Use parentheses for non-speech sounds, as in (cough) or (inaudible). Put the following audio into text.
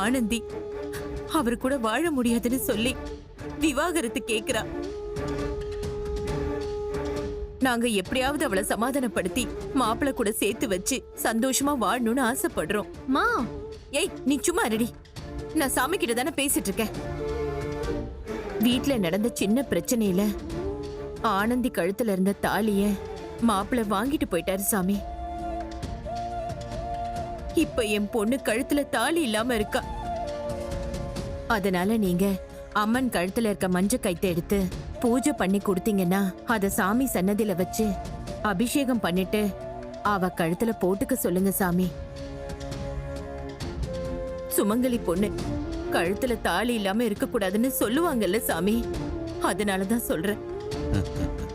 ஆனந்தி. அவர் கூட வாழ முடியாதுன்னு சொல்லி விவாகரத்து கேக்குறா. நாங்க எப்படியாவது அவளை சமாதானப்படுத்தி மாப்பிள்ளை கூட சேர்த்து வச்சு சந்தோஷமா வாழணும்னு ஆசைப்படுறோம். மா! ஏய் நீ சும்மா ரெடி நான் சாமி கிட்ட தானே பேசிட்டு இருக்கேன். வீட்ல நடந்த சின்ன பிரச்சனையில ஆனந்தி கழுத்துல இருந்த தாலிய மாப்பிள்ளை வாங்கிட்டு போயிட்டாரு சாமி. இப்ப என் பொண்ணு கழுத்துல தாலி இல்லாம இருக்கா. அதனால நீங்க அம்மன் கழுத்துல இருக்க மஞ்ச கைத்தை எடுத்து பூஜை பண்ணி கொடுத்தீங்கன்னா அத சாமி சன்னதியில வச்சு அபிஷேகம் பண்ணிட்டு அவ கழுத்துல போட்டுக்க சொல்லுங்க சாமி. சுமங்கலி பொண்ணு கழுத்துல தாலி இல்லாம இருக்க கூடாதுன்னு சொல்லுவாங்கல்ல சாமி. அதனாலதான் சொல்றேன். (laughs)